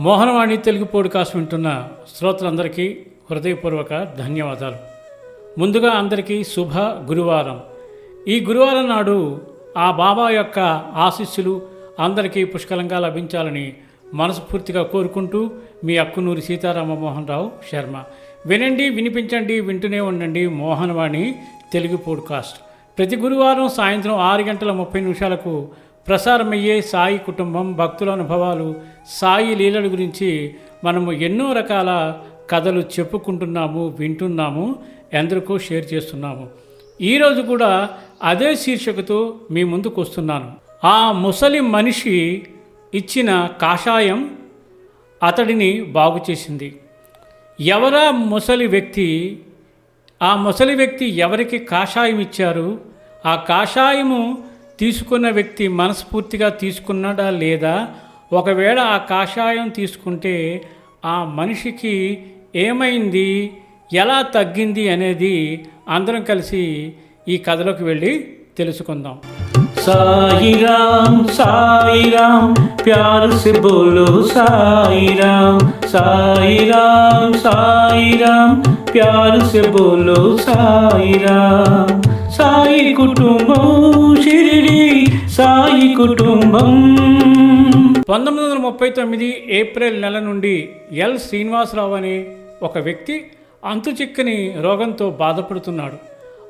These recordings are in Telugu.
మోహనవాణి తెలుగు పోడ్కాస్ట్ వింటున్న శ్రోతలందరికీ హృదయపూర్వక ధన్యవాదాలు. ముందుగా అందరికీ శుభ గురువారం. ఈ గురువారం నాడు ఆ బాబా యొక్క ఆశీస్సులు అందరికీ పుష్కలంగా లభించాలని మనస్ఫూర్తిగా కోరుకుంటూ మీ అక్కునూరి సీతారామ మోహన్ రావు శర్మ. వినండి వినిపించండి వింటూనే ఉండండి మోహనవాణి తెలుగు పోడ్కాస్ట్. ప్రతి గురువారం సాయంత్రం ఆరు గంటల ముప్పై నిమిషాలకు ప్రసారమయ్యే సాయి కుటుంబం భక్తుల అనుభవాలు సాయి లీలల గురించి మనము ఎన్నో రకాల కథలు చెప్పుకుంటున్నాము వింటున్నాము ఎందరికో షేర్ చేస్తున్నాము. ఈరోజు కూడా అదే శీర్షికతో మీ ముందుకు వస్తున్నాను. ఆ ముసలి మనిషి ఇచ్చిన కాషాయం అతడిని బాగు చేసింది. ఎవరా ముసలి వ్యక్తి? ఆ ముసలి వ్యక్తి ఎవరికి కాషాయం ఇచ్చారు? ఆ కాషాయము తీసుకున్న వ్యక్తి మనస్ఫూర్తిగా తీసుకున్నాడా లేదా? ఒకవేళ ఆ కాషాయం తీసుకుంటే ఆ మనిషికి ఏమైంది? ఎలా తగ్గింది అనేది అందరం కలిసి ఈ కథలోకి వెళ్ళి తెలుసుకుందాం. సాయిరామ్ సాయిరామ్ ప్యారు సి బోలో సాయిరామ్ సాయిరామ్ సాయిరామ్ ప్యారు సి బోలో సాయిరామ్ సాయి కుటుంబం సాయి కుటుంబం. పంతొమ్మిది వందల ముప్పై తొమ్మిది ఏప్రిల్ నెల నుండి ఎల్ శ్రీనివాసరావు అనే ఒక వ్యక్తి అంతుచిక్కని రోగంతో బాధపడుతున్నాడు.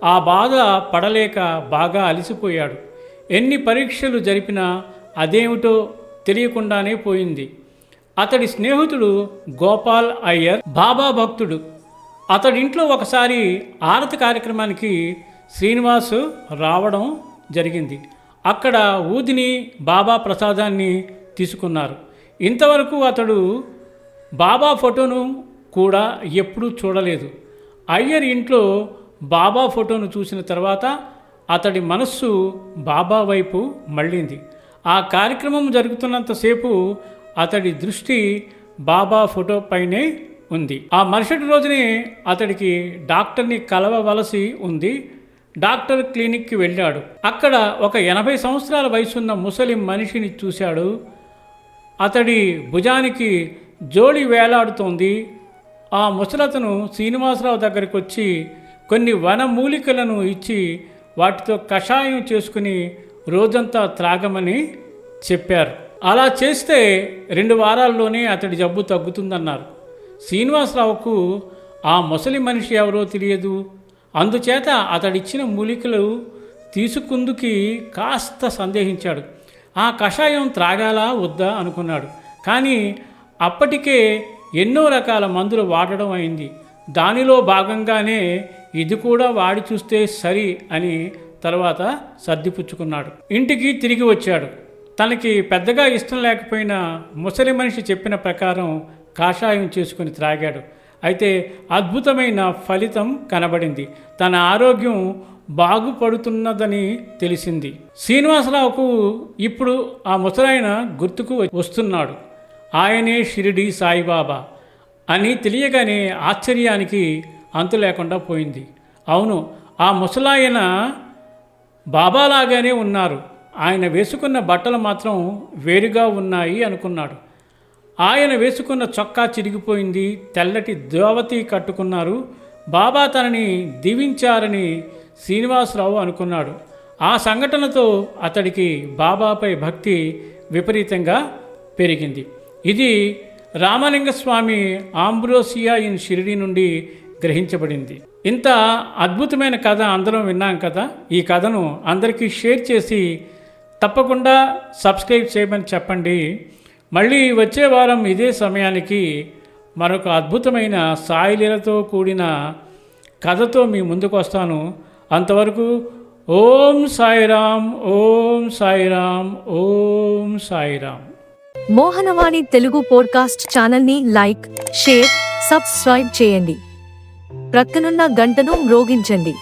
ఆ బాధ పడలేక బాగా అలసిపోయాడు. ఎన్ని పరీక్షలు జరిపినా అదేమిటో తెలియకుండానే పోయింది. అతడి స్నేహితుడు గోపాల్ అయ్యర్ బాబా భక్తుడు. అతడింట్లో ఒకసారి ఆరతి కార్యక్రమానికి శ్రీనివాసు రావడం జరిగింది. అక్కడ ఊదిని బాబా ప్రసాదాన్ని తీసుకున్నారు. ఇంతవరకు అతడు బాబా ఫోటోను కూడా ఎప్పుడూ చూడలేదు. అయ్యర్ ఇంట్లో బాబా ఫోటోను చూసిన తర్వాత అతడి మనస్సు బాబా వైపు మళ్ళింది. ఆ కార్యక్రమం జరుగుతున్నంతసేపు అతడి దృష్టి బాబా ఫోటో పైనే ఉంది. ఆ మరుసటి రోజునే అతడికి డాక్టర్ని కలవవలసి ఉంది. డాక్టర్ క్లినిక్కి వెళ్ళాడు. అక్కడ ఒక ఎనభై సంవత్సరాల వయసున్న ముసలి మనిషిని చూశాడు. అతడి భుజానికి జోడి వేలాడుతోంది. ఆ ముసలతను శ్రీనివాసరావు దగ్గరికి వచ్చి కొన్ని వనమూలికలను ఇచ్చి వాటితో కషాయం చేసుకుని రోజంతా త్రాగమని చెప్పారు. అలా చేస్తే రెండు వారాల్లోనే అతడి జబ్బు తగ్గుతుందన్నారు. శ్రీనివాసరావుకు ఆ ముసలి మనిషి ఎవరో తెలియదు. అందుచేత అతడిచ్చిన మూలికలు తీసుకుందుకి కాస్త సందేహించాడు. ఆ కషాయం త్రాగాలా వద్దా అనుకున్నాడు. కానీ అప్పటికే ఎన్నో రకాల మందులు వాడడం అయింది. దానిలో భాగంగానే ఇది కూడా వాడి చూస్తే సరి అని తర్వాత సర్దిపుచ్చుకున్నాడు. ఇంటికి తిరిగి వచ్చాడు. తనకి పెద్దగా ఇష్టం లేకపోయినా ముసలి మనిషి చెప్పిన ప్రకారం కాషాయం చేసుకుని త్రాగాడు. అయితే అద్భుతమైన ఫలితం కనబడింది. తన ఆరోగ్యం బాగుపడుతున్నదని తెలిసింది. శ్రీనివాసరావుకు ఇప్పుడు ఆ ముసలాయన గుర్తుకు వస్తున్నాడు. ఆయనే షిరిడి సాయిబాబా అని తెలియగానే ఆశ్చర్యానికి అంతు లేకుండా పోయింది. అవును ఆ ముసలాయన బాబాలాగానే ఉన్నారు. ఆయన వేసుకున్న బట్టలు మాత్రం వేరుగా ఉన్నాయి అనుకున్నాడు. ఆయన వేసుకున్న చొక్కా చిరిగిపోయింది తెల్లటి దోవతి కట్టుకున్నారు బాబా తనని దీవించారని శ్రీనివాసరావు అనుకున్నాడు. ఆ సంఘటనతో అతడికి బాబాపై భక్తి విపరీతంగా పెరిగింది. ఇది రామలింగస్వామి ఆంబ్రోసియా ఇన్ షిరిడి నుండి గ్రహించబడింది. ఇంత అద్భుతమైన కథ అందరం విన్నాం కదా? ఈ కథను అందరికీ షేర్ చేసి తప్పకుండా సబ్స్క్రైబ్ చేయమని చెప్పండి. మళ్ళీ వచ్చే వారం ఇదే సమయానికి మరొక అద్భుతమైన సాయిలీలతో కూడిన కథతో మీ ముందుకు వస్తాను. అంతవరకు ఓం సాయిరామ్ ఓం సాయిరామ్ ఓం సాయిరామ్. మోహనవాణి తెలుగు పోడ్కాస్ట్ ఛానల్ని లైక్ షేర్ సబ్స్క్రైబ్ చేయండి. ప్రక్కనున్న గంటను మ్రోగించండి.